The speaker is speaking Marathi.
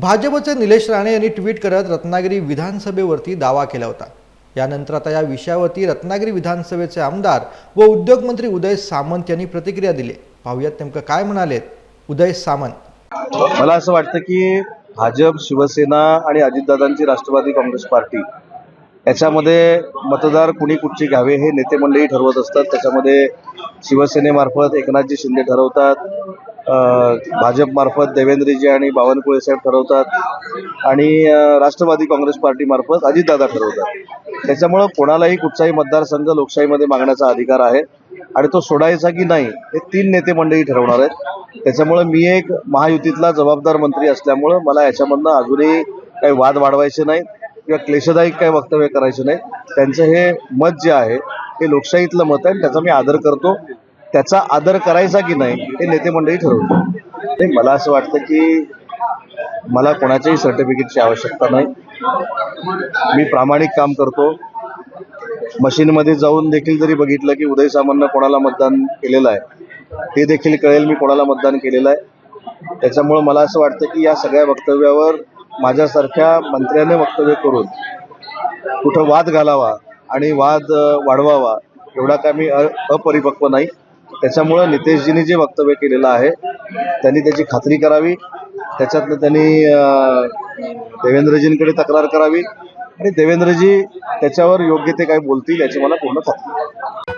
भाजपचे निलेश राणे यांनी ट्विट करत रत्नागिरी विधानसभेवरती दावा केला होता. यानंतर आता या विषयावरती रत्नागिरी विधानसभेचे आमदार व उद्योगमंत्री उदय सामंत यांनी प्रतिक्रिया दिली. पाहुयात नेमकं काय म्हणालेत उदय सामंत. मला असं वाटतं की भाजप शिवसेना आणि अजितदादांची राष्ट्रवादी काँग्रेस पार्टी याच्यामध्ये मतदार कुणी कुठचे घ्यावे हे नेते मंडळी ठरवत असतात. त्याच्यामध्ये शिवसेनेमार्फत एकनाथजी शिंदे ठरवतात. भाजपमार्फत देवेंद्रजी आणि बावनकुळे साहेब ठरवतात. आणि राष्ट्रवादी काँग्रेस पार्टीमार्फत अजितदादा ठरवतात. त्याच्यामुळं कोणालाही कुठचाही मतदारसंघ लोकशाहीमध्ये मागण्याचा अधिकार आहे. आणि तो सोडायचा की नाही हे तीन नेते मंडळी ठरवणार आहेत. त्याच्यामुळं मी एक महायुतीतला जबाबदार मंत्री असल्यामुळं मला याच्यामधनं अजूनही काही वाद वाढवायचे नाहीत. किंवा क्लेशदायक काही वक्तव्य करायचे नाही. त्यांचं हे मत जे आहे हे लोकशाहीतलं मत आहे आणि त्याचा मी आदर करतो. त्याचा आदर करायचा की नाही हे नेते मंडळी ठरवतो मला असं वाटतं की मला कोणाच्याही सर्टिफिकेटची आवश्यकता नाही. मी प्रामाणिक काम करतो. मशीनमध्ये जाऊन देखील जरी बघितलं की उदय सामंतनं कोणाला मतदान केलेलं आहे ते देखील कळेल मी कोणाला मतदान केलेलं आहे. त्याच्यामुळं मला असं वाटतं की या सगळ्या वक्तव्यावर माझ्यासारख्या मंत्र्याने वक्तव्य करून कुठं वाद घालावा आणि वाद वाढवावा एवढा काय मी अ अपरिपक्व नाही. त्याच्यामुळं नितेशजींनी जे वक्तव्य केलेलं आहे त्यांनी त्याची खात्री करावी. त्याच्यातनं त्यांनी देवेंद्रजींकडे तक्रार करावी. आणि देवेंद्रजी त्याच्यावर योग्य ते काय बोलतील याची मला पूर्ण खात्री